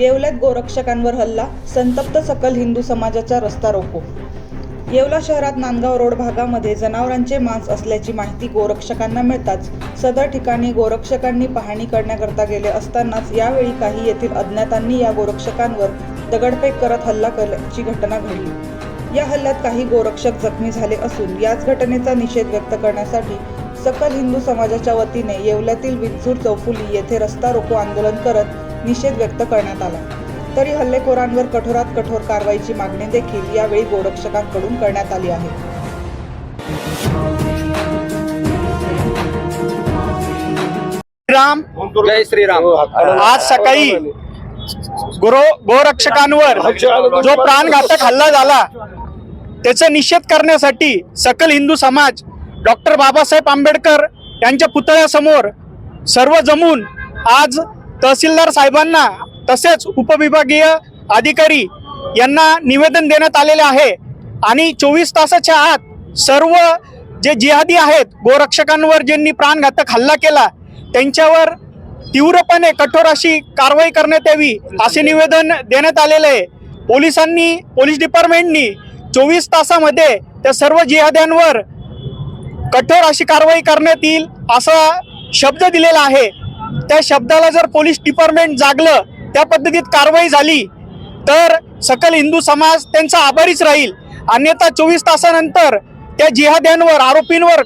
येवल्यात गोरक्षकांवर हल्ला संतप्त सकल हिंदू समाजाचा रस्ता रोको. येवला शहरात नांदगाव रोड भागामध्ये जनावरांचे मांस असल्याची माहिती गोरक्षकांना मिळताच सदर ठिकाणी गोरक्षकांनी पाहणी करण्याकरता गेले असतानाच यावेळी काही येथील अज्ञातांनी या गोरक्षकांवर दगडफेक करत हल्ला केल्याची घटना घडली. या हल्ल्यात काही गोरक्षक जखमी झाले असून याच घटनेचा निषेध व्यक्त करण्यासाठी सकल हिंदू समाजाच्या वतीने येवल्यातील विंचूर चौफुली येथे रस्ता रोको आंदोलन करत निषेध व्यक्त करण्यात आला. तरी हल्लेखोरांवर कठोरात कठोर कारवाईची मागणी देखील यावेळी गोरक्षकांकडून करण्यात आली आहे. राम. जय श्रीराम. आज सकाळी गुरु गोरक्षकांवर जो प्राणघातक हल्ला झाला त्याचा निषेध करण्यासाठी सकल हिंदू समाज डॉक्टर बाबासाहेब आंबेडकर यांच्या पुतळ्यासमोर सर्व जमून आज तहसीलदार साहेबांना तसेच उपविभागीय अधिकारी यांना निवेदन देण्यात आलेले आहे. आणि चोवीस तासाच्या आत सर्व जे जिहादी आहेत गोरक्षकांवर ज्यांनी प्राणघातक हल्ला केला त्यांच्यावर तीव्रपणे कठोर अशी कारवाई करण्यात यावी असे निवेदन देण्यात आलेले आहे. पोलिसांनी पोलीस डिपार्टमेंटनी चोवीस तासामध्ये त्या सर्व जिहाद्यांवर कठोर अशी कारवाई करण्यात येईल असा शब्द दिलेला आहे. त्या शब्दाला जर पोलीस डिपार्टमेंट जागलं त्या पद्धतीत कारवाई झाली तर सकल हिंदू समाज त्यांचा आभारीच राहील. अन्यथा चोवीस तासानंतर त्या जिहाद्यांवर आरोपींवर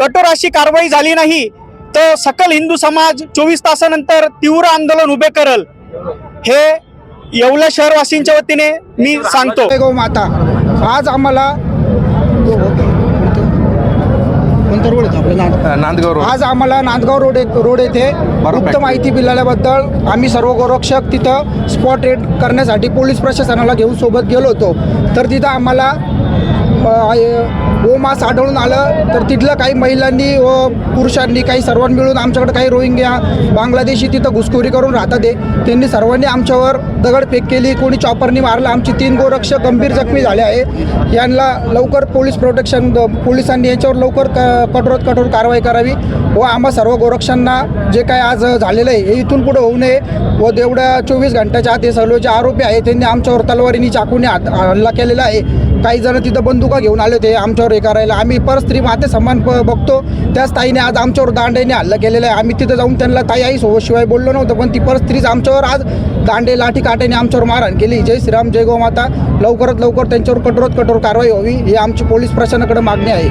कठोर अशी कारवाई झाली नाही तर सकल हिंदू समाज चोवीस तासानंतर तीव्र आंदोलन उभे करल. हे येवला शहरवासींच्या वतीने मी सांगतो. माता. आज आम्हाला कोणतं रोड आहे आपलं नांद नांदगाव रोड. आज आम्हाला नांदगाव रोड रोड येथे गुप्त माहिती मिळाल्याबद्दल आम्ही सर्व गोरक्षक तिथं स्पॉट रेड करण्यासाठी पोलीस प्रशासनाला घेऊन सोबत गेलो होतो. तर तिथं आम्हाला गोमास आढळून आलं तर तिथलं काही महिलांनी व पुरुषांनी काही सर्वांनी मिळून आमच्याकडे काही रोहिंग्या बांगलादेशी तिथं घुसखोरी करून राहतात ते. त्यांनी सर्वांनी आमच्यावर दगडफेक केली कोणी चॉपरनी मारलं आमची तीन गोरक्षक गंभीर जखमी झाले आहे. यांना लवकर पोलीस प्रोटेक्शन पोलिसांनी याच्यावर लवकर क कठोरात कठोर कारवाई करावी व आम्हा सर्व गोरक्षांना जे काय आज झालेलं आहे हे इथून पुढे होऊ नये व तेवढ्या चोवीस घंट्याच्या आत हे सर्व जे आरोपी आहेत त्यांनी आमच्यावर तलवारीनी चाकूने हात हल्ला केलेला आहे. काही जण तिथं बंदुका घेऊन आले होते आमच्यावर हे करायला. आम्ही परस्त्री माते सन्मान प बघतो. त्याच ताईने आज आमच्यावर दांडेने हल्ला केलेला आहे. आम्ही तिथं जाऊन त्यांना ताई आई सोबत शिवाय बोललो नव्हतं पण ती परस्त्रीच आमच्यावर आज दांडे लाठी काट्याने आमच्यावर मारहाण केली. जय श्रीराम जय गोमाता. लवकरात लवकर त्यांच्यावर कठोरात कठोर कारवाई व्हावी. ही आमची पोलीस प्रशासनाकडे मागणी आहे.